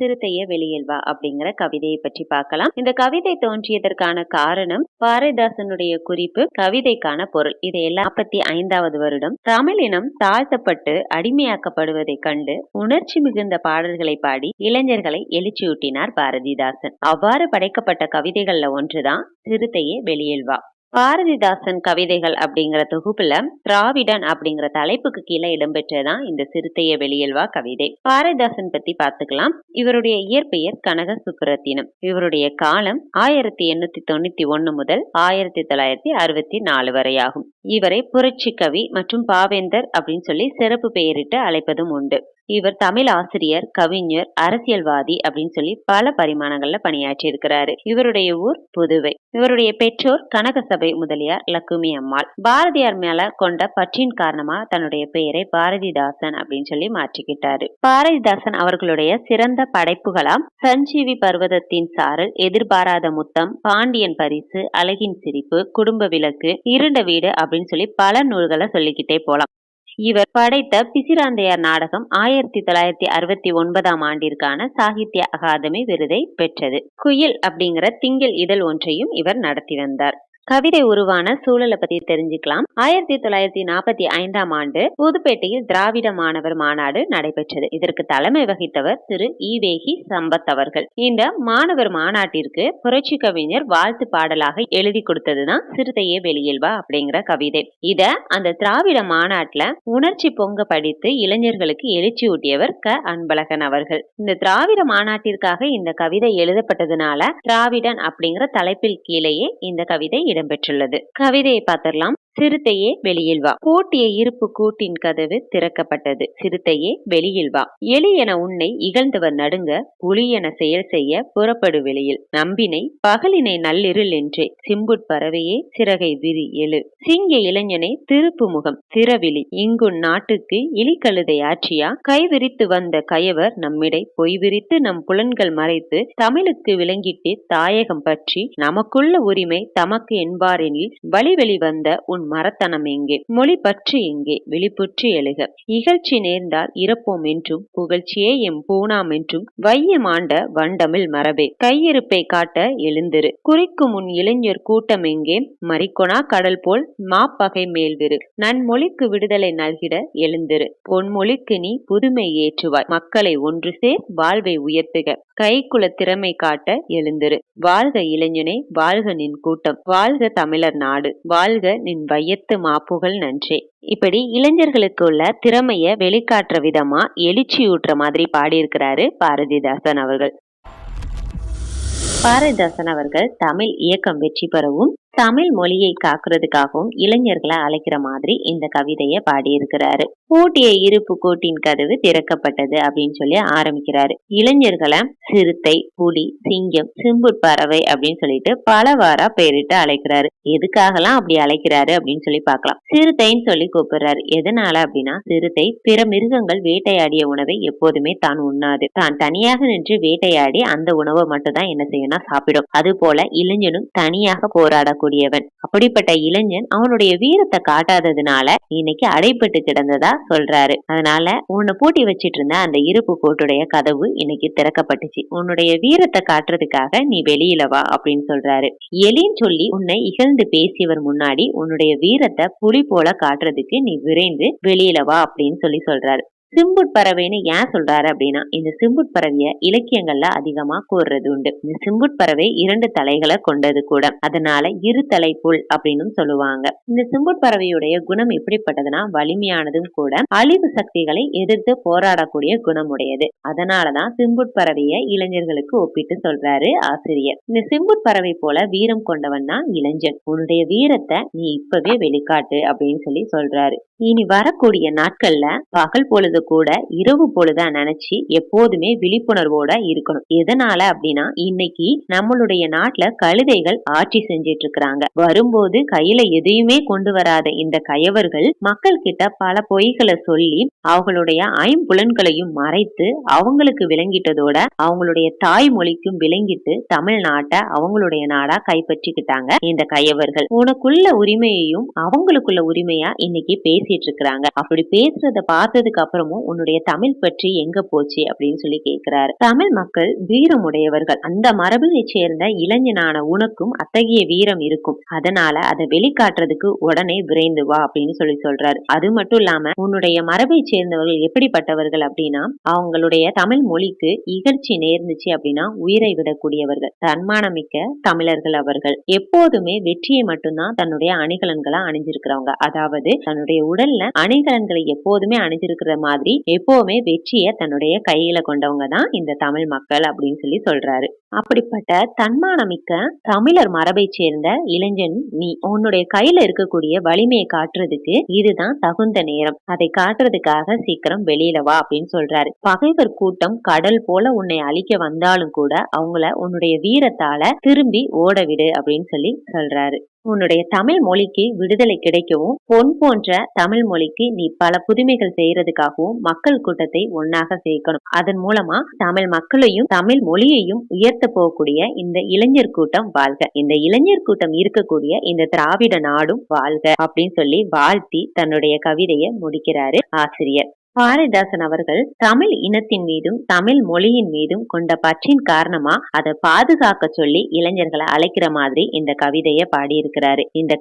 சிறுத்தைய வெளியில்வா அப்படிங்கிற கவிதையை பற்றி பார்க்கலாம். இந்த கவிதை தோன்றியதற்கான காரணம் பாரதிதாசனுடைய குறிப்பு கவிதைக்கான பொருள். இதையெல்லாம் நாற்பத்தி ஐந்தாவது வருடம். தமிழினம் தாழ்த்தப்பட்டு அடிமையாக்கப்படுவதைக் கண்டு உணர்ச்சி மிகுந்த பாடல்களை பாடி இளைஞர்களை எழுச்சியூட்டினார் பாரதிதாசன். அவ்வாறு படைக்கப்பட்ட கவிதைகள்ல ஒன்றுதான் சிறுத்தையே வெளியில்வா. பாரதிதாசன் கவிதைகள் அப்படிங்கிற தொகுப்புல திராவிடன் அப்படிங்கிற தலைப்புக்கு கீழே இடம்பெற்றதான் இந்த சிறுத்தைய வெளியல்வா கவிதை. பாரதிதாசன் பத்தி பார்த்துக்கலாம். இவருடைய இயற்பெயர் கனக சுப்புரத்தினம் இவருடைய காலம் ஆயிரத்தி எண்ணூத்தி தொண்ணூத்தி ஒன்னு முதல் ஆயிரத்தி தொள்ளாயிரத்தி அறுபத்தி நாலு வரையாகும். இவரை புரட்சி கவி மற்றும் பாவேந்தர் அப்படின்னு சொல்லி சிறப்பு பெயரிட்டு அழைப்பதும் உண்டு. இவர் தமிழ் ஆசிரியர் கவிஞர் அரசியல்வாதி அப்படின்னு சொல்லி பல பரிமாணங்கள்ல பணியாற்றி இருக்கிறாரு. இவருடைய ஊர் புதுவை. இவருடைய பெற்றோர் கனகசபை முதலியார் லக்குமி அம்மாள். பாரதியார் மேல கொண்ட பற்றின் காரணமா தன்னுடைய பெயரை பாரதிதாசன் அப்படின்னு சொல்லி மாற்றிக்கிட்டாரு. பாரதிதாசன் அவர்களுடைய சிறந்த படைப்புகளாம் சஞ்சீவி பர்வதத்தின் சாரல் எதிர்பாராத முத்தம் பாண்டியன் பரிசு அழகின் சிரிப்பு குடும்ப விளக்கு இருண்ட வீடு அப்படின்னு சொல்லி பல நூல்களை சொல்லிக்கிட்டே போலாம். இவர் படைத்த பிசிராந்தையார் நாடகம் ஆயிரத்தி தொள்ளாயிரத்தி அறுபத்தி ஒன்பதாம் ஆண்டிற்கான சாகித்ய அகாதமி விருதை பெற்றது. குயில் அப்படிங்கிற திங்கள் இதழ் ஒன்றையும் இவர் நடத்தி வந்தார். கவிதை உருவான சூழலை பத்தி தெரிஞ்சுக்கலாம். ஆயிரத்தி தொள்ளாயிரத்தி நாற்பத்தி ஐந்தாம் ஆண்டு புதுப்பேட்டையில் திராவிட மாணவர் மாநாடு நடைபெற்றது. இதற்கு தலைமை வகித்தவர் திரு. ஈவேகி சம்பத் அவர்கள். இந்த மாணவர் மாநாட்டிற்கு புரட்சி கவிஞர் வாழ்த்து பாடலாக எழுதி கொடுத்ததுதான் சிறுத்தையே வெளியில்வா அப்படிங்கிற கவிதை. இத அந்த திராவிட மாநாட்டுல உணர்ச்சி பொங்க படித்து இளைஞர்களுக்கு எழுச்சி ஊட்டியவர் க. அன்பழகன் அவர்கள். இந்த திராவிட மாநாட்டிற்காக இந்த கவிதை எழுதப்பட்டதுனால திராவிடன் அப்படிங்கிற தலைப்பில் கீழேயே இந்த கவிதை இடம்பெற்றுள்ளது. கவிதையை பார்த்திடலாம். சிறுத்தையே வெளியில் வா. பூட்டிய இருப்பு கூட்டின் கதவு திறக்கப்பட்டது. சிறுத்தையே வெளியில் வா. எலி என உன்னை இகழ்ந்தவர் நடுங்க புலி என செயல் செய்ய புறப்படு வெளியில். நம்பினை பகலினை நள்ளிருள் என்றே. சிம்புட் பறவையே சிறகை விரி எழு. சிங்க இளைஞனை திருப்பு முகம். திறவிழி இங்குன் நாட்டுக்கு இலிக்கழுதை ஆட்சியா கைவிரித்து வந்த கயவர் நம்மிடை பொய் விரித்து நம் புலன்கள் மறைத்து தமிழுக்கு விளங்கிட்டு தாயகம் பற்றி நமக்குள்ள உரிமை தமக்கு என்பாரெனில் வழிவெளி வந்த உன் மரத்தனம் எங்கே? மொழி பற்று எங்கே? வெளிப்புற்று எழுக. இகழ்ச்சி நேர்ந்தால் இறப்போம் என்றும் புகழ்ச்சியே எம் பூணாம் என்றும் வையமாண்ட வண்டமிழ் மரபே. கையிருப்பை காட்ட எழுந்திரு. குறிக்கும் உன் இளைஞர் கூட்டம் எங்கே? மறிக்கொணா கடல் போல் மாப்பகை மேல்விரு. நன்மொழிக்கு விடுதலை நல்கிட எழுந்திரு. பொன்மொழிக்கு நீ புதுமை ஏற்றுவாய். மக்களை ஒன்று சேர் வாழ்வை உயர்த்துக. கைக்குல திறமை காட்ட எழுந்திரு. வாழ்க இளைஞனே வாழ்க நின் கூட்டம். வாழ்க தமிழர் நாடு. வாழ்க நின் வையத்து மாப்புகள் நன்றே. இப்படி இளைஞர்களுக்கு உள்ள திறமைய வெளிக்காட்டுற விதமா எழுச்சியூட்டுற மாதிரி பாடியிருக்கிறாரு பாரதிதாசன் அவர்கள். பாரதிதாசன் அவர்கள் தமிழ் இயக்கம் வெற்றி பெறவும் தமிழ் மொழியை காக்குறதுக்காகவும் இளைஞர்களை அழைக்கிற மாதிரி இந்த கவிதையை பாடியிருக்கிறாரு. பூட்டிய இருப்பு கூட்டின் கதவு திறக்கப்பட்டது அப்படின்னு சொல்லி ஆரம்பிக்கிறாரு. இளைஞர்களை சிறுத்தை புலி சிங்கம் சிம்புட் பறவை அப்படின்னு சொல்லிட்டு பலவாரா பெயரிட்டு அழைக்கிறாரு. எதுக்காகலாம் அப்படி அழைக்கிறாரு அப்படின்னு சொல்லி பார்க்கலாம். சிறுத்தைன்னு சொல்லி கூப்பிடுறாரு. எதனால அப்படின்னா சிறுத்தை பிற மிருகங்கள் வேட்டையாடிய உணவை எப்போதுமே தான் உண்ணாது. தான் தனியாக நின்று வேட்டையாடி அந்த உணவை மட்டும் தான் என்ன செய்யணும்னா சாப்பிடும். அது போல இளைஞனும் தனியாக போராடக்கூடிய கூடியவன் அப்படிப்பட்ட இளைஞன் அவனுடைய வீரத்தை காட்டாததுனால இன்னைக்கு அடைப்பட்டு கிடந்ததா சொல்றாரு. அதனால உன்னை பூட்டி வச்சிட்டு இருந்த அந்த இருப்பு கோட்டுடைய கதவு இன்னைக்கு திறக்கப்பட்டுச்சு. உன்னுடைய வீரத்தை காட்டுறதுக்காக நீ வெளியில வா அப்படின்னு சொல்றாரு. எலின்னு சொல்லி உன்னை இகழ்ந்து பேசியவர் முன்னாடி உன்னுடைய வீரத்தை புலி போல காட்டுறதுக்கு நீ விரைந்து வெளியில வா அப்படின்னு சொல்லி சொல்றாரு. சிம்புட் பறவைன்னு ஏன் சொல்றாரு அப்படின்னா இந்த சிம்புட் பறவைய இலக்கியங்கள்ல அதிகமா கூறுறது உண்டு. இந்த சிம்புட் பறவை இரண்டு தலைகளை கொண்டது கூட. அதனால இரு தலை புல் அப்படின்னு சொல்லுவாங்க. இந்த சிம்புட் பறவையுடைய குணம் எப்படிப்பட்டதுன்னா வலிமையானதும் கூட அழிவு சக்திகளை எதிர்த்து போராடக்கூடிய குணமுடையது. அதனாலதான் சிம்புட் பறவைய இளைஞர்களுக்கு ஒப்பிட்டு சொல்றாரு ஆசிரியர். இந்த சிம்புட் பறவை போல வீரம் கொண்டவன் தான் இளைஞன். உன்னுடைய வீரத்தை நீ இப்பவே வெளிக்காட்டு அப்படின்னு சொல்லி சொல்றாரு. இனி வரக்கூடிய நாட்கள்ல பகல் பொழுது கூட இரவு பொழுதா நினைச்சு எப்போதுமே விழிப்புணர்வோட இருக்கணும். எதனால அப்படின்னா இன்னைக்கு நம்மளுடைய நாட்டுல கழுதைகள் ஆட்சி செஞ்சிட்டு இருக்கிறாங்க வரும்போது கையில எதையுமே கொண்டு வராத இந்த கயவர்கள் மக்கள் கிட்ட பல பொய்களை சொல்லி அவங்களுடைய ஐம்புலன்களையும் மறைத்து அவங்களுக்கு விளங்கிட்டதோட அவங்களுடைய தாய்மொழிக்கும் விளங்கிட்டு தமிழ்நாட்டை அவங்களுடைய நாடா கைப்பற்றிக்கிட்டாங்க இந்த கயவர்கள். உனக்குள்ள உரிமையையும் அவங்களுக்குள்ள உரிமையா இன்னைக்கு பேசிட்டு இருக்கிறாங்க அப்படி பேசுறத பார்த்ததுக்கு அப்புறம் அப்புறமும் உன்னுடைய தமிழ் பற்றி எங்க போச்சு அப்படின்னு சொல்லி கேட்கிறாரு தமிழ் மக்கள் வீரமுடையவர்கள். அந்த மரபினை சேர்ந்த இளைஞனான உனக்கும் அத்தகைய வீரம் இருக்கும். அதனால அதை வெளிக்காட்டுறதுக்கு உடனே விரைந்து வா அப்படின்னு சொல்லி சொல்றாரு. அது மட்டும் இல்லாம உன்னுடைய மரபை சேர்ந்தவர்கள் எப்படிப்பட்டவர்கள் அப்படின்னா அவங்களுடைய தமிழ் மொழிக்கு இகழ்ச்சி நேர்ந்துச்சு அப்படின்னா உயிரை விடக்கூடியவர்கள். தன்மானமிக்க தமிழர்கள் அவர்கள். எப்போதுமே வெற்றியை மட்டும்தான் தன்னுடைய அணிகலன்களா அணிஞ்சிருக்கிறவங்க. அதாவது தன்னுடைய உடல்ல அணிகலன்களை எப்போதுமே அணிஞ்சிருக்கிற மாதிரி எப்பவுமே வெற்றியை தன்னுடைய கையில கொண்டவங்க தான் இந்த தமிழ் மக்கள் அப்படின்னு சொல்லி சொல்றாரு. அப்படிப்பட்ட தன்மானமிக்க தமிழர் மரபை சேர்ந்த இளைஞன் நீ உன்னுடைய கையில இருக்கக்கூடிய வலிமையை காட்டுறதுக்கு இதுதான் தகுந்த நேரம். அதை காட்டுறதுக்காக சீக்கிரம் வெளியில வா அப்படின்னு சொல்றாரு. பகைவர் கூட்டம் கடல் போல உன்னை அழிக்க வந்தாலும் கூட அவங்கள உன்னுடைய வீரத்தால திரும்பி ஓட விடு அப்படின்னு சொல்லி சொல்றாரு. உன்னுடைய தமிழ் மொழிக்கு விடுதலை கிடைக்கவும் பொன் போன்ற தமிழ் மொழிக்கு நீ பல புதுமைகள் செய்யறதுக்காகவும் மக்கள் கூட்டத்தை ஒன்னாக சேர்க்கணும். அதன் மூலமா தமிழ் மக்களையும் தமிழ் மொழியையும் உயர்த்த போகக்கூடிய இந்த இளைஞர் கூட்டம் வாழ்க. இந்த இளைஞர் கூட்டம் இருக்கக்கூடிய இந்த திராவிட நாடும் வாழ்க அப்படின்னு சொல்லி வாழ்த்தி தன்னுடைய கவிதையை முடிக்கிறாரு ஆசிரியர். பாரதிதாசன் அவர்கள் தமிழ் இனத்தின் மீதும் தமிழ் மொழியின் மீதும் கொண்ட பற்றின் காரணமா அதை பாதுகாக்க சொல்லி இளைஞர்களை அழைக்கிற மாதிரி இந்த கவிதையை பாடியிருக்கிறாரு. இந்த